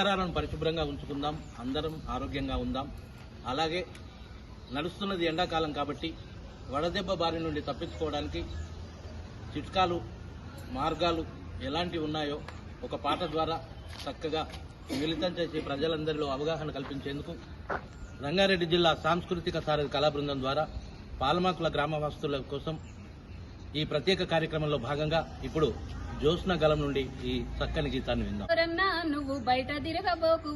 పరిసరాలను పరిశుభ్రంగా ఉంచుకుందాం అందరం ఆరోగ్యంగా ఉందాం. అలాగే నడుస్తున్నది ఎండాకాలం కాబట్టి వడదెబ్బ బారి నుండి తప్పించుకోవడానికి చిట్కాలు మార్గాలు ఎలాంటివి ఉన్నాయో ఒక పాట ద్వారా చక్కగా మిళితం చేసి ప్రజలందరిలో అవగాహన కల్పించేందుకు రంగారెడ్డి జిల్లా సాంస్కృతిక సారథి కళాబృందం ద్వారా పాలమాకుల గ్రామవాసుల కోసం ఈ ప్రత్యేక కార్యక్రమంలో భాగంగా ఇప్పుడు జ్యోత్స్న గలం నుండి ఈ చక్కని గీతాన్ని విందాం. నువ్వు బయట తిరగబోకు